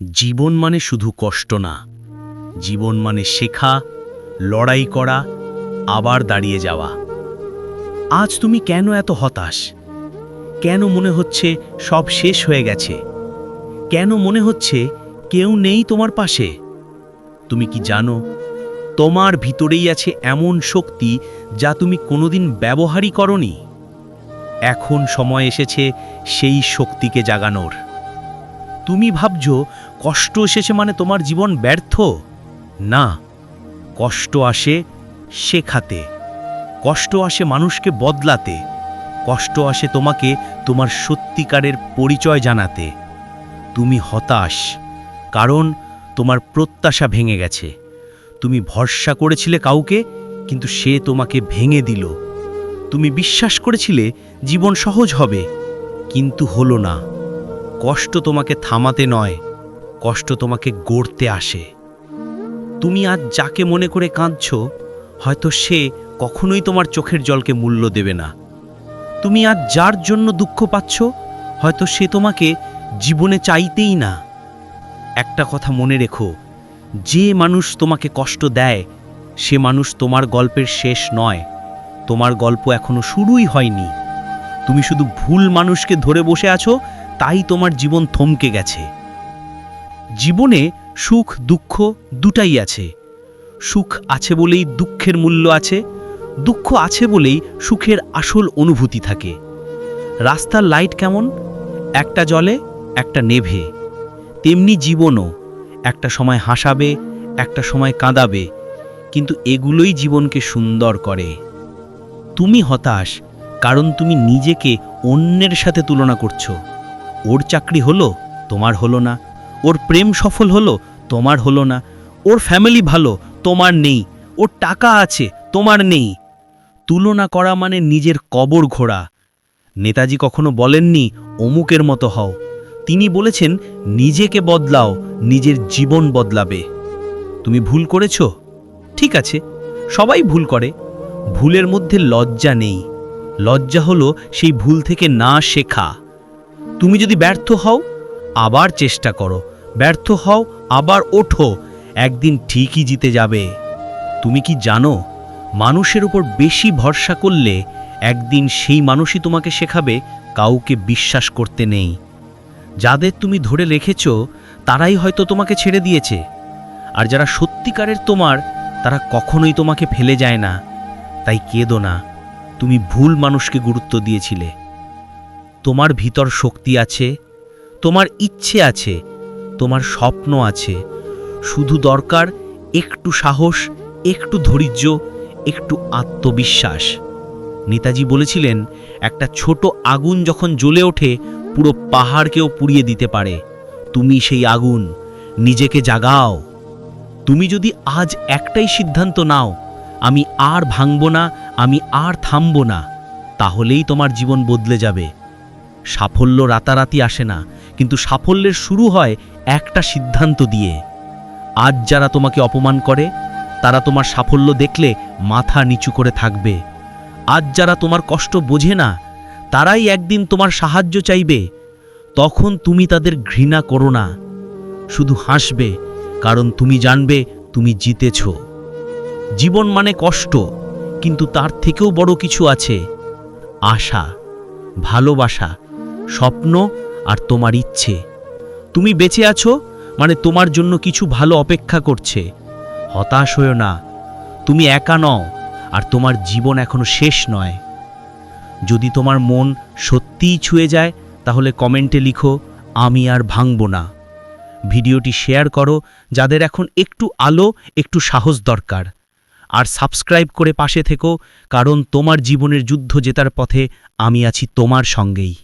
জীবন মানে শুধু কষ্ট না। জীবন মানে শেখা, লড়াই করা, আবার দাঁড়িয়ে যাওয়া। আজ তুমি কেন এত হতাশ? কেন মনে হচ্ছে সব শেষ হয়ে গেছে? কেন মনে হচ্ছে কেউ নেই তোমার পাশে? তুমি কি জানো, তোমার ভিতরেই আছে এমন শক্তি যা তুমি কোনোদিন ব্যবহারই করনি? এখন সময় এসেছে সেই শক্তিকে জাগানোর। তুমি ভাবছ কষ্ট এসেছে মানে তোমার জীবন ব্যর্থ? না, কষ্ট আসে শেখাতে, কষ্ট আসে মানুষকে বদলাতে, কষ্ট আসে তোমাকে তোমার সত্যিকারের পরিচয় জানাতে। তুমি হতাশ, কারণ তোমার প্রত্যাশা ভেঙে গেছে। তুমি ভরসা করেছিলে কাউকে, কিন্তু সে তোমাকে ভেঙে দিল। তুমি বিশ্বাস করেছিলে জীবন সহজ হবে, কিন্তু হলো না। কষ্ট তোমাকে থামাতে নয় কষ্ট তোমাকে গড়তে আসে। তুমি আজ যাকে মনে করে কাঁদছ, হয়তো সে কখনোই তোমার চোখের জলকে মূল্য দেবে না। তুমি আজ যার জন্য দুঃখ পাচ্ছ, হয়তো সে তোমাকে জীবনে চাইতেই না। একটা কথা মনে রেখো, যে মানুষ তোমাকে কষ্ট দেয়, সে মানুষ তোমার গল্পের শেষ নয়। তোমার গল্প এখনও শুরুই হয়নি। তুমি শুধু ভুল মানুষকে ধরে বসে আছো, তাই তোমার জীবন থমকে গেছে। জীবনে সুখ, দুঃখ দুটাই আছে। সুখ আছে বলেই দুঃখের মূল্য আছে, দুঃখ আছে বলেই সুখের আসল অনুভূতি থাকে। রাস্তার লাইট কেমন? একটা জলে, একটা নেভে। তেমনি জীবনও, একটা সময় হাসাবে, একটা সময় কাঁদাবে, কিন্তু এগুলোই জীবনকে সুন্দর করে। তুমি হতাশ, কারণ তুমি নিজেকে অন্যের সাথে তুলনা করছ। ওর চাকরি হলো, তোমার হলো না। ওর প্রেম সফল হলো, তোমার হলো না। ওর ফ্যামিলি ভালো, তোমার নেই। ওর টাকা আছে, তোমার নেই। তুলনা করা মানে নিজের কবর ঘোড়া নেতাজি কখনো বলেননি, অমুকের মতো হও। তিনি বলেছেন, নিজেকে বদলাও, নিজের জীবন বদলাবে। তুমি ভুল করেছ? ঠিক আছে, সবাই ভুল করে। ভুলের মধ্যে লজ্জা নেই। লজ্জা হলো সেই ভুল থেকে না শেখা। তুমি যদি ব্যর্থ হও, আবার চেষ্টা করো। ব্যর্থ হও, আবার ওঠো। একদিন ঠিকই জিতে যাবে। তুমি কি জানো, মানুষের উপর বেশি ভরসা করলে একদিন সেই মানুষই তোমাকে শেখাবে, কাউকে বিশ্বাস করতে নেই। যাদের তুমি ধরে রেখেছ, তারাই হয়তো তোমাকে ছেড়ে দিয়েছে। আর যারা সত্যিকারের তোমার, তারা কখনোই তোমাকে ফেলে যায় না। তাই কেঁদো না, তুমি ভুল মানুষকে গুরুত্ব দিয়েছিলে। তোমার ভিতর শক্তি আছে, তোমার ইচ্ছে আছে তোমার স্বপ্ন আছে। শুধু দরকার একটু সাহস, একটু ধৈর্য, একটু আত্মবিশ্বাস। নেতাজি বলেছিলেন, একটা ছোট আগুন যখন জ্বলে ওঠে, পুরো পাহাড়কেও পুড়িয়ে দিতে পারে। তুমি সেই আগুন নিজেকে জাগাও। তুমি যদি আজ একটাই সিদ্ধান্ত নাও, আমি আর ভাঙব না, আমি আর থামব না, তাহলেই তোমার জীবন বদলে যাবে। সাফল্য রাতারাতি আসে না কিন্তু সাফল্যের শুরু হয় একটা সিদ্ধান্ত দিয়ে। আজ যারা তোমাকে অপমান করে, তারা তোমার সাফল্য দেখলে মাথা নিচু করে থাকবে। আজ যারা তোমার কষ্ট বোঝে না, তারাই একদিন তোমার সাহায্য চাইবে। তখন তুমি তাদের ঘৃণা করো না। শুধু হাসবে, কারণ তুমি জানবে তুমি জিতেছ। জীবন মানে কষ্ট, কিন্তু তার থেকেও বড় কিছু আছে। আশা, ভালোবাসা, স্বপ্ন আর তোমার ইচ্ছে। তুমি বেঁচে আছো মানে তোমার জন্য কিছু ভালো অপেক্ষা করছে। হতাশ হয়েও না। তুমি একা নও আর তোমার জীবন এখনও শেষ নয়। যদি তোমার মন সত্যিই ছুঁয়ে যায়, তাহলে কমেন্টে লিখো, আমি আর ভাঙব না। ভিডিওটি শেয়ার করো, যাদের এখন একটু আলো, একটু সাহস দরকার। আর সাবস্ক্রাইব করে পাশে থেকো, কারণ তোমার জীবনের যুদ্ধ জেতার পথে আমি আছি তোমার সঙ্গেই।